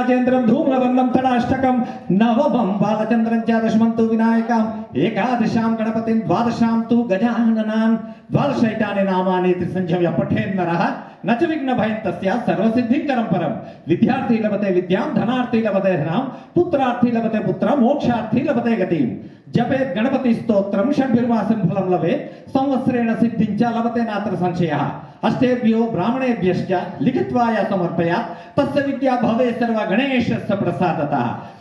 नीलाजेन्द्रं धूम्रवर्णं तडाष्टकं नवमं बालचन्द्रं च दशमं तु विनायकम्, एकादशां गणपतिं, द्वादशां तु गजाननान् द्वादशैटानि नामानि त्रिसञ्ख्यं पठेन्नरः न च विघ्नभयं तस्य सर्वसिद्धिकरं परं विद्यार्थी लभते विद्यां, धनार्थी लभते धनां, पुत्रार्थी लभते पुत्रं, मोक्षार्थी लभते गतिम्। ಜಪೆ ಗಣಪತಿ ಸ್ತೋತ್ರಂ ಷಡ್ಭಿರ್ವಾಸಂ ಫಲಂ ಲವೇ ಸಂವತ್ಸರೇಣ ಸಿದ್ಧಿಂಚ ಲಭತೆ ನಾತ್ರ ಸಂಶಯ. ಅಷ್ಟೇಭ್ಯೋ ಬ್ರಾಹ್ಮಣೇಭ್ಯಶ್ಚ ಲಿಖಿತ್ವಾಯ ಸಮರ್ಪಯ, ತಸ್ಯ ವಿದ್ಯಾ ಭವೇ ಸರ್ವ ಗಣೇಶಸ್ಯ ಪ್ರಸಾದತ.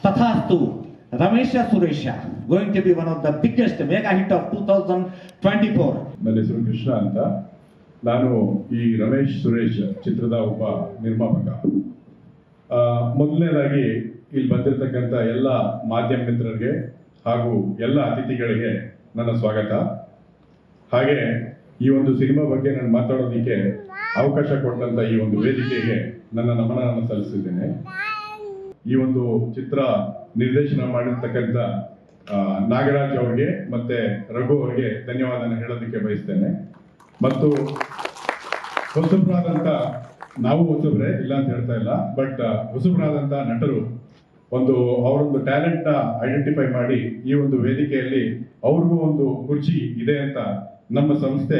ತಥಾಸ್ತು Ramesha Suresha going to be one of the biggest mega hit of two thousand twenty four ನನ್ನ ಹೆಸರು ಅಂತ ನಾನು ಈ ರಮೇಶ್ ಸುರೇಶ್ ಚಿತ್ರದ ಒಬ್ಬ ನಿರ್ಮಾಪಕ. ಮೊದಲನೇದಾಗಿ ಇಲ್ಲಿ ಬಂದಿರತಕ್ಕಂಥ ಎಲ್ಲ ಮಾಧ್ಯಮ ಮಿತ್ರರಿಗೆ ಹಾಗೂ ಎಲ್ಲ ಅತಿಥಿಗಳಿಗೆ ನನ್ನ ಸ್ವಾಗತ. ಹಾಗೆ ಈ ಒಂದು ಸಿನಿಮಾ ಬಗ್ಗೆ ನಾನು ಮಾತಾಡೋದಕ್ಕೆ ಅವಕಾಶ ಕೊಟ್ಟಂತ ಈ ಒಂದು ವೇದಿಕೆಗೆ ನನ್ನ ನಮನವನ್ನು ಸಲ್ಲಿಸಿದ್ದೇನೆ. ಈ ಒಂದು ಚಿತ್ರ ನಿರ್ದೇಶನ ಮಾಡಿರ್ತಕ್ಕಂಥ ನಾಗರಾಜ್ ಅವ್ರಿಗೆ ಮತ್ತೆ ರಘು ಅವರಿಗೆ ಧನ್ಯವಾದ ಹೇಳೋದಕ್ಕೆ ಬಯಸ್ತೇನೆ. ಮತ್ತು ಹೊಸಬ್ರಾದಂತ, ನಾವು ಹೊಸಬ್ರೆ, ಇಲ್ಲ ಅಂತ ಹೇಳ್ತಾ ಇಲ್ಲ, ಬಟ್ ಹೊಸಬ್ರಾದಂತ ನಟರು ಒಂದು, ಅವರೊಂದು ಟ್ಯಾಲೆಂಟ್ನ ಐಡೆಂಟಿಫೈ ಮಾಡಿ ಈ ಒಂದು ವೇದಿಕೆಯಲ್ಲಿ ಅವ್ರಿಗೂ ಒಂದು ಕುರ್ಚಿ ಇದೆ ಅಂತ ನಮ್ಮ ಸಂಸ್ಥೆ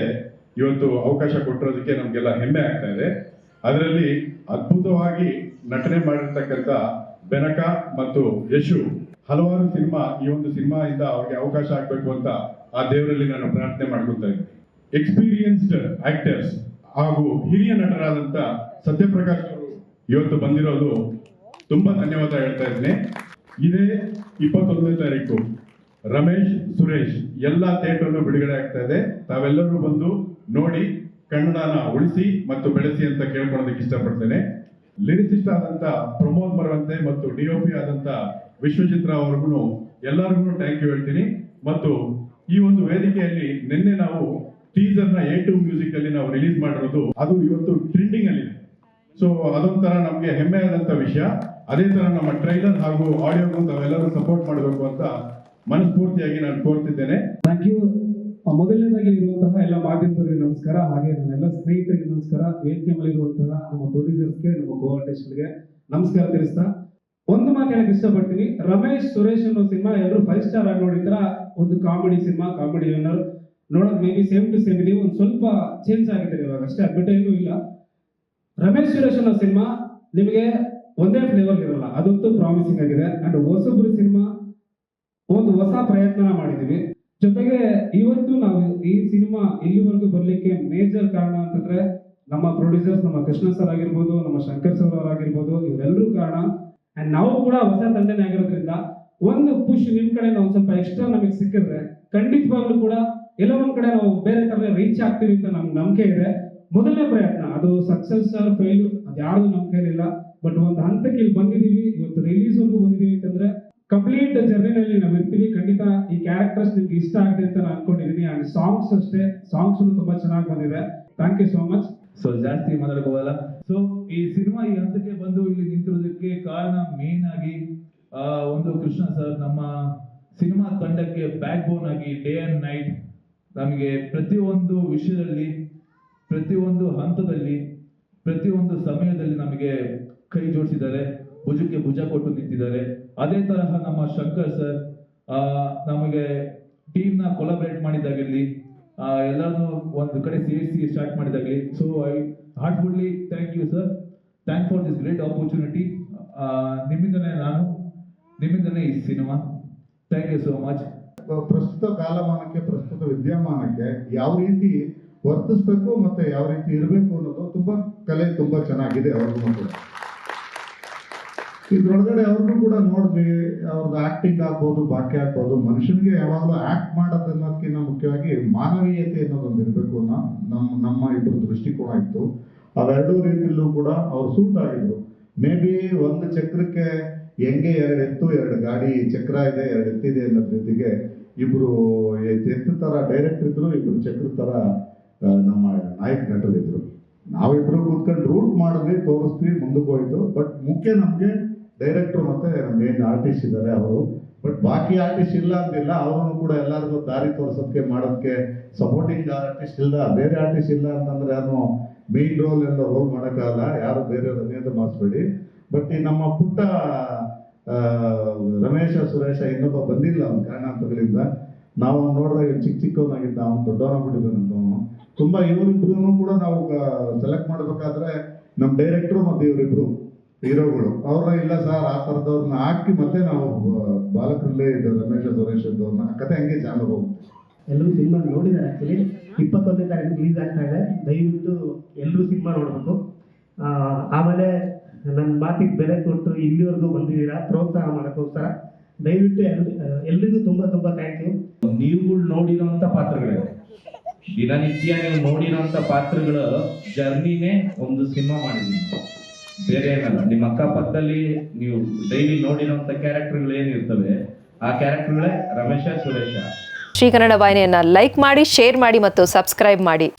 ಇವತ್ತು ಅವಕಾಶ ಕೊಟ್ಟಿರೋದಕ್ಕೆ ನಮಗೆಲ್ಲ ಹೆಮ್ಮೆ ಆಗ್ತಾ ಇದೆ. ಅದರಲ್ಲಿ ಅದ್ಭುತವಾಗಿ ನಟನೆ ಮಾಡಿರ್ತಕ್ಕಂಥ ಬೆನಕ ಮತ್ತು ಯಶು ಹಲವಾರು ಸಿನಿಮಾ, ಈ ಒಂದು ಸಿನಿಮಾಯಿಂದ ಅವ್ರಿಗೆ ಅವಕಾಶ ಆಗಬೇಕು ಅಂತ ಆ ದೇವರಲ್ಲಿ ನಾನು ಪ್ರಾರ್ಥನೆ ಮಾಡ್ಕೊತಾ ಇದ್ದೀನಿ. ಎಕ್ಸ್ಪೀರಿಯನ್ಸ್ಡ್ ಆಕ್ಟರ್ಸ್ ಹಾಗೂ ಹಿರಿಯ ನಟರಾದಂತ ಸತ್ಯಪ್ರಕಾಶ್ ಅವರು ಇವತ್ತು ಬಂದಿರೋದು ತುಂಬಾ ಧನ್ಯವಾದ ಹೇಳ್ತಾ ಇದ್ದೀನಿ. ಇದೇ ಇಪ್ಪತ್ತೊಂದನೇ ತಾರೀಕು ರಮೇಶ್, ಸುರೇಶ್, ಎಲ್ಲ ಥಿಯೇಟರ್ನು ಬಿಡುಗಡೆ ಆಗ್ತಾ ಇದೆ. ತಾವೆಲ್ಲರೂ ಬಂದು ನೋಡಿ, ಕನ್ನಡನ ಉಳಿಸಿ ಮತ್ತು ಬೆಳೆಸಿ ಅಂತ ಕೇಳ್ಕೊಳ್ಳೋದಕ್ಕೆ ಇಷ್ಟಪಡ್ತೇನೆ. ಲಿರಿಸಿಸ್ಟ್ ಆದಂತ ಪ್ರಮೋದ್ ಮರವಂತೆ ಮತ್ತು ಡಿ ಒ ಪಿ ಆದಂತ ವಿಶ್ವಚಿತ್ರ ಅವ್ರಿಗೂ ಎಲ್ಲರಿಗೂ ಥ್ಯಾಂಕ್ ಯು ಹೇಳ್ತೀನಿ. ಮತ್ತು ಈ ಒಂದು ವೇದಿಕೆಯಲ್ಲಿ ನಿನ್ನೆ ನಾವು ಟೀಸರ್ನ ಎ ಟು ಮ್ಯೂಸಿಕ್ ಅಲ್ಲಿ ನಾವು ರಿಲೀಸ್ ಮಾಡಿರೋದು, ಅದು ಇವತ್ತು ಟ್ರೆಂಡಿಂಗ್ ಅಲ್ಲಿ ಸೊ ಅದೊಂಥರ ನಮ್ಗೆ ಹೆಮ್ಮೆ ಆದಂತ ವಿಷಯ. ಅದೇ ತರ ನಮ್ಮ ಟ್ರೈಲರ್ ಹಾಗೂ ಆಡಿಯೋಗೂ ತಾವೆಲ್ಲರೂ ಸಪೋರ್ಟ್ ಮಾಡಬೇಕು ಅಂತ ಮನಸ್ಫೂರ್ತಿಯಾಗಿ ನಾನು ಕೋರ್ತಿದ್ದೇನೆ. ಥ್ಯಾಂಕ್ ಯು ಮೊದಲನೇದಾಗಿ ಇರುವಂತಹ ಎಲ್ಲ ಮಾಧ್ಯಮದವರಿಗೆ ನಮಸ್ಕಾರ, ಹಾಗೆ ನನ್ನೆಲ್ಲ ಸ್ನೇಹಿತರಿಗೆ ನಮಸ್ಕಾರ ವೇದಿಕೆ ಮೇಲೆ ಇರುವಂತಹ ನಮ್ಮ ಪ್ರೊಡ್ಯೂಸರ್ಸ್ಗೆ ನಮ್ಮ ಗೋ ಆರ್ಟಿಸ್ಟ್ಗೆ ನಮಸ್ಕಾರ ತಿಳಿಸ್ತಾ. ಒಂದು ಮಾತು ಹೇಳಕ್ ಇಷ್ಟಪಡ್ತೀನಿ. ರಮೇಶ್, ಸುರೇಶ್ ಅನ್ನೋ ಸಿನಿಮಾ ಎಲ್ಲರೂ ಫೈವ್ ಸ್ಟಾರ್ ಆಗಿ ನೋಡಿದ್ರ ಒಂದು ಕಾಮಿಡಿ ಸಿನಿಮಾ ಕಾಮಿಡಿ ಓನರ್ ನೋಡೋದು may be same to same ಇದೆ ಒಂದು ಸ್ವಲ್ಪ ಚೇಂಜ್ ಆಗಿದೆ ಇವಾಗ. ಅಷ್ಟೇ ಅಡ್ವರ್ಟೈಸು ಇಲ್ಲ. ರಮೇಶ್, ಸುರೇಶ್ ಅನ್ನೋ ಸಿನಿಮಾ ನಿಮಗೆ ಒಂದೇ ಫ್ಲೇವರ್ ಇರಲ್ಲ. ಅದಂತೂ ಪ್ರಾಮಿಸಿಂಗ್ ಆಗಿದೆ. ಅಂಡ್ ಹೊಸಬ್ರು ಸಿನಿಮಾ ಒಂದು ಹೊಸ ಪ್ರಯತ್ನ ಮಾಡಿದೀವಿ ಜೊತೆಗೆ ಇವತ್ತು ನಾವು ಈ ಸಿನಿಮಾ ಇಲ್ಲಿವರೆಗೂ ಬರಲಿಕ್ಕೆ ಮೇಜರ್ ಕಾರಣ ಅಂತಂದ್ರೆ ನಮ್ಮ ಪ್ರೊಡ್ಯೂಸರ್ಸ್ ನಮ್ಮ ಕೃಷ್ಣ ಸರ್ ಆಗಿರ್ಬೋದು, ನಮ್ಮ ಶಂಕರ್ ಸರ್ ಅವರಾಗಿರ್ಬೋದು ಇವರೆಲ್ಲರೂ ಕಾರಣ. ಅಂಡ್ ನಾವು ಕೂಡ ಹೊಸ ತಂಡನೇ ಆಗಿರೋದ್ರಿಂದ ಒಂದು ಪುಷ್ ನಿಮ್ ಕಡೆ ನಾವು ಸ್ವಲ್ಪ ಎಕ್ಸ್ಟ್ರಾ ನಮಗೆ ಸಿಕ್ಕಿದ್ರೆ ಖಂಡಿತವಾಗ್ಲೂ ಕೂಡ ಎಲ್ಲೋ ಒಂದ್ ಕಡೆ ನಾವು ಬೇರೆ ತರ ರೀಚ್ ಆಗ್ತೀವಿ ಅಂತ ನಮ್ಗೆ ನಂಬಿಕೆ ಇದೆ. ಮೊದಲನೇ ಪ್ರಯತ್ನ, ಅದು ಸಕ್ಸಸ್ ಆರ್ ಫೇಲ್ ಅದ್ಯಾವುದು ನಮ್ಮ ಕೈಲಿಲ್ಲ ಬಟ್ ಒಂದು ಹಂತಕ್ಕೆ ಇಲ್ಲಿ ಬಂದಿದೀವಿ ಇವತ್ತು ರಿಲೀಸ್ ವರ್ಗೂ ಬಂದಿದೀವಿ ಅಂತಂದ್ರೆ ಕಂಪ್ಲೀಟ್ ಜರ್ನಿನಲ್ಲಿ ನಾವು ಇರ್ತೀವಿ. ಖಂಡಿತ ಈ ಕ್ಯಾರೆಕ್ಟರ್ಸ್ ನಿಮ್ಗೆ ಇಷ್ಟ ಆಗಿದೆ ಅಂತ ನಾನು ಅನ್ಕೊಂಡಿದೀನಿ. ಅಂಡ್ ಸಾಂಗ್ಸ್ ಅಷ್ಟೇ ಸಾಂಗ್ಸ್ ತುಂಬಾ ಚೆನ್ನಾಗಿ ಬಂದಿದೆ. Thank you so much so ಜಾಸ್ತಿ ಮಾತಾಡೋಲ್ಲ ಸೊ ಈ ಸಿನಿಮಾ ಈ ಹಂತಕ್ಕೆ ಬಂದು ಇಲ್ಲಿ ನಿಂತಿರೋದಕ್ಕೆ ಕಾರಣ ಮೇನ್ ಆಗಿ ಒಂದು ಕೃಷ್ಣ ಸರ್ ನಮ್ಮ ಸಿನಿಮಾ ತಂಡಕ್ಕೆ ಬ್ಯಾಕ್ ಬೋನ್ ಆಗಿ ಡೇ ಅಂಡ್ ನೈಟ್ ನಮಗೆ ಪ್ರತಿಯೊಂದು ವಿಷಯದಲ್ಲಿ, ಪ್ರತಿಯೊಂದು ಹಂತದಲ್ಲಿ, ಪ್ರತಿಯೊಂದು ಸಮಯದಲ್ಲಿ ನಮಗೆ ಕೈ ಜೋಡಿಸಿದ್ದಾರೆ, ಭುಜಕ್ಕೆ ಭುಜ ಕೊಟ್ಟು ನಿಂತಿದ್ದಾರೆ. ಅದೇ ತರಹ ನಮ್ಮ ಶಂಕರ್ ಸರ್ ನಮಗೆ ಟೀಮ್ನ ಕೊಲಾಬರೇಟ್ ಮಾಡಿದಾಗಲಿ ಎಲ್ಲರನ್ನು ಒಂದು ಕಡೆ ಸೇರಿಸಿ start ಮಾಡಿದಾಗಲಿ so I heartfully thank you sir thank for this great opportunity ನಿಮ್ಮಿಂದನೇ ನಾನು, ನಿಮ್ಮಿಂದನೇ ಈ cinema thank you so much ಪ್ರಸ್ತುತ ಕಾಲಮಾನಕ್ಕೆ, ಪ್ರಸ್ತುತ ವಿದ್ಯಮಾನಕ್ಕೆ ಯಾವ ರೀತಿ ವರ್ತಿಸ್ಬೇಕು ಮತ್ತೆ ಯಾವ ರೀತಿ ಇರಬೇಕು ಅನ್ನೋದು ತುಂಬಾ ಕಲೆ ತುಂಬಾ ಚೆನ್ನಾಗಿದೆ ಅವ್ರಿಗೂ ಇದ್ರೊಳಗಡೆ ಅವ್ರನ್ನೂ ಕೂಡ ನೋಡಿದ್ವಿ ಅವ್ರದ್ದು ಆಕ್ಟಿಂಗ್ ಆಗ್ಬೋದು, ಬಾಕಿ ಆಗ್ಬೋದು, ಮನುಷ್ಯನಿಗೆ ಯಾವಾಗಲೂ ಆಕ್ಟ್ ಮಾಡೋದು ಅನ್ನೋದಕ್ಕಿಂತ ಮುಖ್ಯವಾಗಿ ಮಾನವೀಯತೆ ಅನ್ನೋದೊಂದು ಇರಬೇಕು ಅನ್ನೋ ನಮ್ಮ ನಮ್ಮ ಇಬ್ಬರು ದೃಷ್ಟಿಕೋನ ಇತ್ತು. ಅವೆರಡೂ ರೀತಿಯಲ್ಲೂ ಕೂಡ ಅವ್ರು ಸೂಟ್ ಆಗಿದ್ರು. ಮೇ ಬಿ ಒಂದು ಚಕ್ರಕ್ಕೆ ಹೆಂಗೆ ಎರಡು ಎತ್ತು, ಎರಡು ಗಾಡಿ, ಚಕ್ರ ಇದೆ, ಎರಡು ಎತ್ತಿದೆ ಅನ್ನೋ ರೀತಿಗೆ ಇಬ್ರು ಎತ್- ಎತ್ತು ತರ ಡೈರೆಕ್ಟ್ ಇದ್ರು, ಇಬ್ರು ಚಕ್ರ ತರ ನಮ್ಮ ನಾಯಕ ನಟರಿದ್ರು. ನಾವಿಬ್ರು ಕೂತ್ಕೊಂಡು ರೂಟ್ ಮಾಡಿದ್ವಿ, ತೋರಿಸ್ತೀವಿ, ಮುಂದಕ್ಕೆ ಹೋಯ್ತು. ಬಟ್ ಮುಖ್ಯ ನಮಗೆ ಡೈರೆಕ್ಟರ್ ಮತ್ತೆ ನಮ್ಮ ಆರ್ಟಿಸ್ಟ್ ಇದ್ದಾರೆ ಅವರು. ಬಟ್ ಬಾಕಿ ಆರ್ಟಿಸ್ಟ್ ಇಲ್ಲ ಅಂತಿಲ್ಲ ಅವರನ್ನು ಕೂಡ ಎಲ್ಲರಿಗೂ ದಾರಿ ತೋರಿಸೋದಕ್ಕೆ ಮಾಡೋದಕ್ಕೆ ಸಪೋರ್ಟಿಂಗ್ ಆರ್ಟಿಸ್ಟ್ ಇಲ್ಲ. ಬೇರೆ ಆರ್ಟಿಸ್ಟ್ ಇಲ್ಲ ಅಂತಂದ್ರೆ ಯಾರು ಮೇನ್ ರೋಲ್ ಎಲ್ಲ ರೋಲ್ ಮಾಡೋಕ್ಕಾಗಲ್ಲ. ಯಾರು ಬೇರೆ ಅನ್ಯದ ಮಾಡಿಸ್ಬೇಡಿ ಬಟ್ ಈ ನಮ್ಮ ಪುಟ್ಟ ರಮೇಶ ಸುರೇಶ ಇನ್ನೊಬ್ಬ ಬಂದಿಲ್ಲ ಅವ್ನ ಕಾರಣಾಂತರಗಳಿಂದ. ನಾವು ನೋಡಿದಾಗ ಚಿಕ್ಕ ಚಿಕ್ಕವನಾಗಿದ್ದ, ಅವ್ನು ದೊಡ್ಡವನಾಗ್ಬಿಟ್ಟಿದ್ದಾನಂತ ತುಂಬಾ ಇವರಿಬ್ರು ಕೂಡ ನಾವು ಸೆಲೆಕ್ಟ್ ಮಾಡಬೇಕಾದ್ರೆ ನಮ್ಮ ಡೈರೆಕ್ಟ್ರು ಮತ್ತು ಇವರಿಬ್ರು. ಹೀರೋಗಳು. ಅವ್ರನ್ನ ಇಲ್ಲ ಸರ್ ಆ ಥರದವ್ರನ್ನ ಹಾಕಿ ಮತ್ತೆ ನಾವು ಬಾಲಕ್ರಲ್ಲೇ ಇದು ರಮೇಶ ಸುರೇಶ್ ಅವ್ರನ್ನ ಆ ಕತೆ ಹಂಗೆ ಜಾನ ಹೋಗುತ್ತೆ. ಎಲ್ಲರೂ ಸಿನಿಮಾ ನೋಡಿದ್ದಾರೆ ಆ್ಯಕ್ಚುಲಿ ಇಪ್ಪತ್ತೊಂದನೇ ತಾರೀಕು ರಿಲೀಸ್ ಆಗ್ತಾ ಇದೆ. ದಯವಿಟ್ಟು ಎಲ್ಲರೂ ಸಿನಿಮಾ ನೋಡಬೇಕು. ಆಮೇಲೆ ನನ್ನ ಮಾತಿಗೆ ಬೆಲೆ ಕೊಟ್ಟು ಇಲ್ಲಿವರೆಗೂ ಬಂದಿದ್ದೀರಾ? ಪ್ರೋತ್ಸಾಹ ಮಾಡೋಕ್ಕೋಸ್ಕರ. ದಯವಿಟ್ಟು ಎಲ್ಲರಿಗೂ ಎಲ್ರಿಗೂ ತುಂಬ ತುಂಬ ಥ್ಯಾಂಕ್ ಯು ನೀವುಗಳು ನೋಡಿರೋಂಥ ಪಾತ್ರಗಳಿವೆ. ದಿನನಿತ್ಯ ನೀವು ನೋಡಿರೋಂಥ ಪಾತ್ರಗಳ ಜರ್ನಿನೇ ಒಂದು ಸಿನಿಮಾ ಮಾಡಿದೀನಿ ಬೇರೆ ಏನಲ್ಲ, ನಿಮ್ಮ ಅಕ್ಕಪಕ್ಕದಲ್ಲಿ ನೀವು ಡೈಲಿ ನೋಡಿರುವಂತ ಕ್ಯಾರೆಕ್ಟರ್ಗಳು ಏನಿರ್ತವೆ ಆ ಕ್ಯಾರೆಕ್ಟರ್ಗಳೇ ರಮೇಶ, ಸುರೇಶ. ಶ್ರೀ ಕನ್ನಡ ವಾಹಿನಿಯನ್ನು ಲೈಕ್ ಮಾಡಿ ಶೇರ್ ಮಾಡಿ ಮತ್ತು ಸಬ್ಸ್ಕ್ರೈಬ್ ಮಾಡಿ.